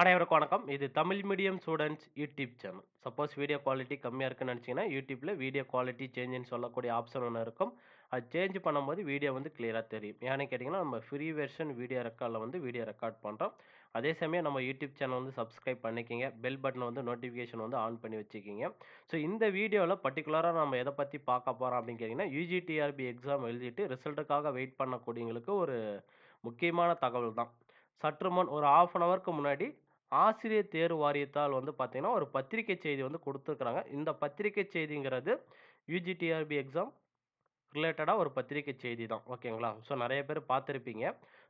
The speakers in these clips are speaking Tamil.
அனைவருக்கும் வணக்கம். இது Tamil medium students YouTube channel. Suppose video quality கம்மியாக இருக்குன்னு நினச்சிங்கன்னா யூடியூப்ல வீடியோ குவாலிட்டி சேஞ்சுன்னு சொல்லக்கூடிய ஆப்ஷன் ஒன்று இருக்கும். அது சேஞ்ச் பண்ணும்போது வீடியோ வந்து கிளியராக தெரியும். ஏன்னு கேட்டிங்கன்னா நம்ம ஃப்ரீ வெர்ஷன் வீடியோ ரெக்கார்டில் வந்து வீடியோ ரெக்கார்ட் பண்ணுறோம் அதே சமயம் நம்ம யூடியூப் சேனல் வந்து சப்ஸ்கிரைப் பண்ணிக்கிங்க பெல் பட்டன் வந்து நோட்டிஃபிகேஷன் வந்து ஆன் பண்ணி வச்சுக்கிங்க ஸோ இந்த வீடியோவில் பர்டிகுலராக நம்ம எதை பற்றி பார்க்க போகிறோம் அப்படின்னு கேட்டிங்கன்னா யூஜிடிஆர்பி எக்ஸாம் எழுதிட்டு ரிசல்ட்டுக்காக வெயிட் பண்ணக்கூடியவங்களுக்கு ஒரு முக்கியமான தகவல் தான். சற்று முன் ஒரு 1/2 அன் ஹவருக்கு முன்னாடி ஆசிரியர் தேர்வு வாரியத்தால் வந்து பார்த்தீங்கன்னா, ஒரு பத்திரிக்கை செய்தி வந்து கொடுத்துருக்குறாங்க இந்த பத்திரிக்கை செய்திங்கிறது யூஜிடிஆர்பி எக்ஸாம் ரிலேட்டடாக ஒரு பத்திரிக்கை செய்தி தான். ஓகேங்களா? ஸோ நிறைய பேர் பார்த்துருப்பீங்க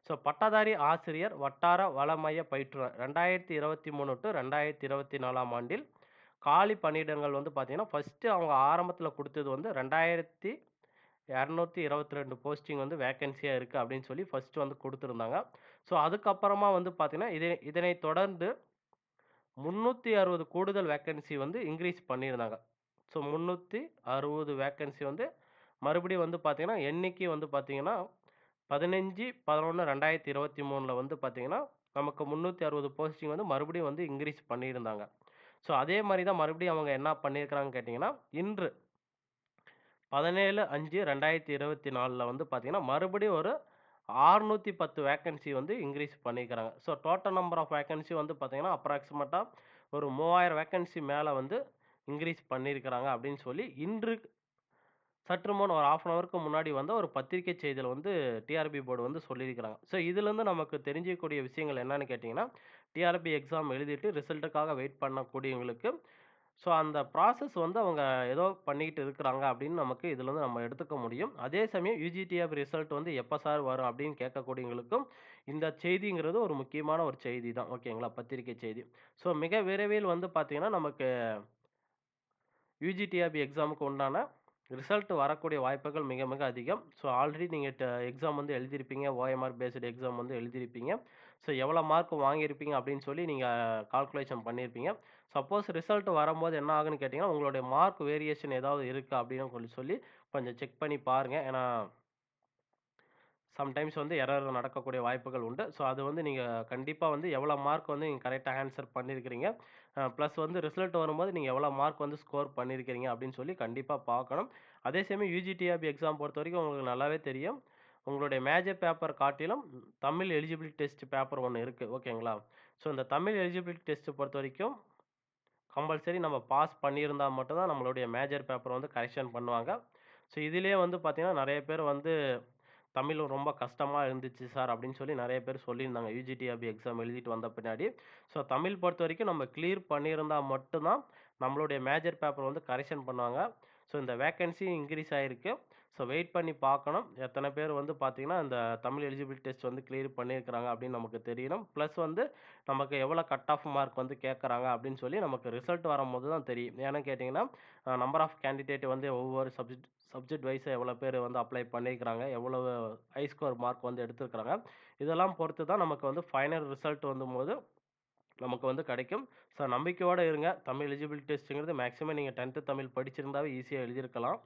ஸோ பட்டதாரி ஆசிரியர் வட்டார வளமய பயிற்றுவர் ரெண்டாயிரத்தி இருபத்தி மூணு டு ரெண்டாயிரத்தி இருபத்தி நாலாம் ஆண்டில் காலி பணியிடங்கள் வந்து பார்த்தீங்கன்னா, ஃபஸ்ட்டு அவங்க ஆரம்பத்தில் கொடுத்தது வந்து ரெண்டாயிரத்தி 2222 போஸ்டிங் வந்து வேக்கன்சியாக இருக்குது அப்படின்னு சொல்லி ஃபஸ்ட்டு வந்து கொடுத்துருந்தாங்க ஸோ அதுக்கப்புறமா வந்து பார்த்திங்கன்னா இதை இதனை தொடர்ந்து 360 கூடுதல் வேக்கன்சி வந்து இன்க்ரீஸ் பண்ணியிருந்தாங்க. ஸோ 360 வேக்கன்சி வந்து மறுபடியும் வந்து பார்த்திங்கன்னா எண்ணிக்கை வந்து பார்த்தீங்கன்னா, 15/11/2023ல வந்து பார்த்தீங்கன்னா, நமக்கு 360 போஸ்டிங் வந்து மறுபடியும் வந்து இன்க்ரீஸ் பண்ணியிருந்தாங்க. ஸோ அதே மாதிரி தான் மறுபடியும் அவங்க என்ன பண்ணியிருக்கிறாங்கன்னு கேட்டிங்கன்னா இன்று 17/5/2024ல வந்து பார்த்தீங்கன்னா, மறுபடியும் ஒரு 610 வேக்கன்சி வந்து இன்க்ரீஸ் பண்ணிக்கிறாங்க so total number of vacancy வந்து பார்த்தீங்கன்னா, அப்ராக்சிமேட்டாக ஒரு 3000 வேக்கன்சி மேலே வந்து இன்க்ரீஸ் பண்ணியிருக்கிறாங்க அப்படின்னு சொல்லி இன்று சற்று முன் ஒரு 1/2 அன் ஹவருக்கு முன்னாடி வந்து ஒரு பத்திரிக்கை செய்தியில் வந்து டிஆர்பி போர்டு வந்து சொல்லியிருக்கிறாங்க. ஸோ இதுலேருந்து நமக்கு தெரிஞ்சிக்கக்கூடிய விஷயங்கள் என்னன்னு கேட்டிங்கன்னா டிஆர்பி எக்ஸாம் எழுதிட்டு ரிசல்ட்டுக்காக வெயிட் பண்ணக்கூடியவங்களுக்கு, ஸோ அந்த ப்ராசஸ் வந்து அவங்க ஏதோ பண்ணிக்கிட்டு இருக்கிறாங்க அப்படின்னு நமக்கு இதிலருந்து நம்ம எடுத்துக்க முடியும். அதே சமயம் யூஜிடிஎஃப் ரிசல்ட் வந்து எப்போ சார் வரும் அப்படின்னு கேட்கக்கூடியவங்களுக்கும், இந்த செய்திங்கிறது ஒரு முக்கியமான ஒரு செய்தி தான். ஓகேங்களா? பத்திரிக்கை செய்தி. ஸோ மிக விரைவில் வந்து பார்த்தீங்கன்னா, நமக்கு யுஜி, எக்ஸாமுக்கு உண்டான ரிசல்ட் வரக்கூடிய வாய்ப்புகள் மிக மிக அதிகம். ஸோ ஆல்ரெடி நீங்கள் எக்ஸாம் வந்து எழுதியிருப்பீங்க. ஓஎம்ஆர் பேஸ்டு எக்ஸாம் வந்து எழுதியிருப்பீங்க. ஸோ எவ்வளோ மார்க் வாங்கியிருப்பீங்க அப்படின்னு சொல்லி நீங்கள் கால்குலேஷன் பண்ணியிருப்பீங்க. சப்போஸ் ரிசல்ட் வரும்போது என்ன ஆகுன்னு கேட்டிங்கன்னா உங்களுடைய மார்க் வேரியேஷன் ஏதாவது இருக்குது அப்படின்னு சொல்லி சொல்லி கொஞ்சம் செக் பண்ணி பாருங்கள் ஏன்னா சம்டைம்ஸ் வந்து எரர் நடக்கக்கூடிய வாய்ப்புகள் உண்டு. ஸோ அது வந்து நீங்கள் கண்டிப்பாக வந்து எவ்வளோ மார்க் வந்து நீங்கள் கரெக்டாக ஆன்சர் பண்ணியிருக்கிறீங்க. ப்ளஸ் வந்து ரிசல்ட் வரும்போது நீங்கள் எவ்வளோ மார்க் வந்து ஸ்கோர் பண்ணியிருக்கிறீங்க அப்படின்னு சொல்லி கண்டிப்பாக பார்க்கணும். அதே சமயம் யூஜிடிஆபி எக்ஸாம் பொறுத்த வரைக்கும் உங்களுக்கு நல்லாவே தெரியும். உங்களுடைய மேஜர் பேப்பர் காட்டிலும் தமிழ் எலிஜிபிலிட்டி டெஸ்ட் பேப்பர் ஒன்று இருக்குது ஓகேங்களா? ஸோ இந்த தமிழ் எலிஜிபிலிட்டி டெஸ்ட் பொறுத்தவரைக்கும் கம்பல்சரி நம்ம பாஸ் பண்ணியிருந்தா மட்டும்தான் நம்மளுடைய மேஜர் பேப்பர் வந்து கரெக்ஷன் பண்ணுவாங்க. ஸோ இதிலே வந்து பார்த்திங்கன்னா நிறைய பேர் வந்து தமிழும் ரொம்ப கஷ்டமாக இருந்துச்சு சார் அப்படின்னு சொல்லி நிறைய பேர் சொல்லியிருந்தாங்க. யூஜிடிஆபி எக்ஸாம் எழுதிட்டு வந்த பின்னாடி. ஸோ தமிழ் பொறுத்த வரைக்கும் நம்ம கிளியர் பண்ணியிருந்தால் மட்டும்தான் நம்மளுடைய மேஜர் பேப்பர் வந்து கரெக்ஷன் பண்ணுவாங்க. ஸோ இந்த வேக்கன்சி இன்க்ரீஸ் ஆகிருக்கு ஸோ வெயிட் பண்ணி பார்க்கணும். எத்தனை பேர் வந்து பார்த்தீங்கன்னா, இந்த தமிழ் எலிஜிபிலிட்டி டெஸ்ட் வந்து கிளியர் பண்ணியிருக்கிறாங்க அப்படின்னு நமக்கு தெரியணும். ப்ளஸ் வந்து நமக்கு எவ்வளோ கட் ஆஃப் மார்க் வந்து கேட்குறாங்க அப்படின்னு சொல்லி நமக்கு ரிசல்ட் வரும்போது தான் தெரியும். ஏன்னு கேட்டிங்கன்னா நம்பர் ஆஃப் கேண்டிடேட் வந்து ஒவ்வொரு சப்ஜெக்ட் சப்ஜெக்ட் வைஸாக எவ்வளோ பேர் வந்து அப்ளை பண்ணியிருக்கிறாங்க. எவ்வளவு ஹை ஸ்கோர் மார்க் வந்து எடுத்திருக்கிறாங்க. இதெல்லாம் பொறுத்து தான் நமக்கு வந்து ஃபைனல் ரிசல்ட் வந்தும்போது நமக்கு வந்து கிடைக்கும். ஸோ நம்பிக்கையோடு இருங்க. தமிழ் எலிஜிபிலிட்டி டெஸ்ட்டுங்கிறது மேக்ஸிமம் நீங்கள் டென்த்து தமிழ் படிச்சிருந்தாவே ஈஸியாக எழுதியிருக்கலாம்.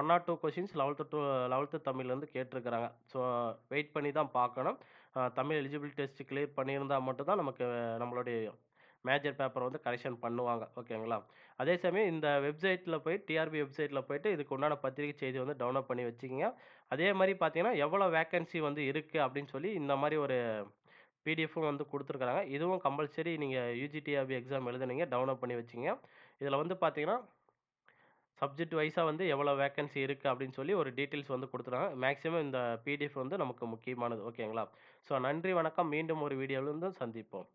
One or two questions eleventh to 11த் தமிழ்லேருந்து கேட்டிருக்கிறாங்க. ஸோ வெயிட் பண்ணி தான் பார்க்கணும். தமிழ் எலிஜிபிலிட்டி டெஸ்ட் கிளியர் பண்ணியிருந்தால் மட்டும்தான் நமக்கு நம்மளுடைய மேஜர் பேப்பர் வந்து கரெக்ஷன் பண்ணுவாங்க. ஓகேங்களா? அதே சமயம் இந்த வெப்சைட்டில் போய் டிஆர்பி வெப்சைட்டில் போயிட்டு இதுக்கு உண்டான பத்திரிக்கை செய்தி வந்து டவுன்லோட் பண்ணி வச்சுக்கிங்க அதே மாதிரி பார்த்தீங்கன்னா, எவ்வளோ வேக்கன்சி வந்து இருக்குது அப்படின்னு சொல்லி இந்த மாதிரி ஒரு பிடிஎஃப்பும் வந்து கொடுத்துருக்காங்க இதுவும் கம்பல்சரி நீங்கள் யூஜிடிஆபி எக்ஸாம் எழுதுனீங்க டவுன்லோட் பண்ணி வச்சிங்க இதில் வந்து பார்த்தீங்கன்னா, சப்ஜெக்ட் வைஸாக வந்து எவ்வளோ வேக்கன்சி இருக்குது அப்படின்னு சொல்லி ஒரு டீட்டெயில்ஸ் வந்து கொடுத்துருக்காங்க மேக்ஸிமம் இந்த பிடிஎஃப் வந்து நமக்கு முக்கியமானது. ஓகேங்களா? ஸோ நன்றி, வணக்கம். மீண்டும் ஒரு வீடியோவில வந்து சந்திப்போம்.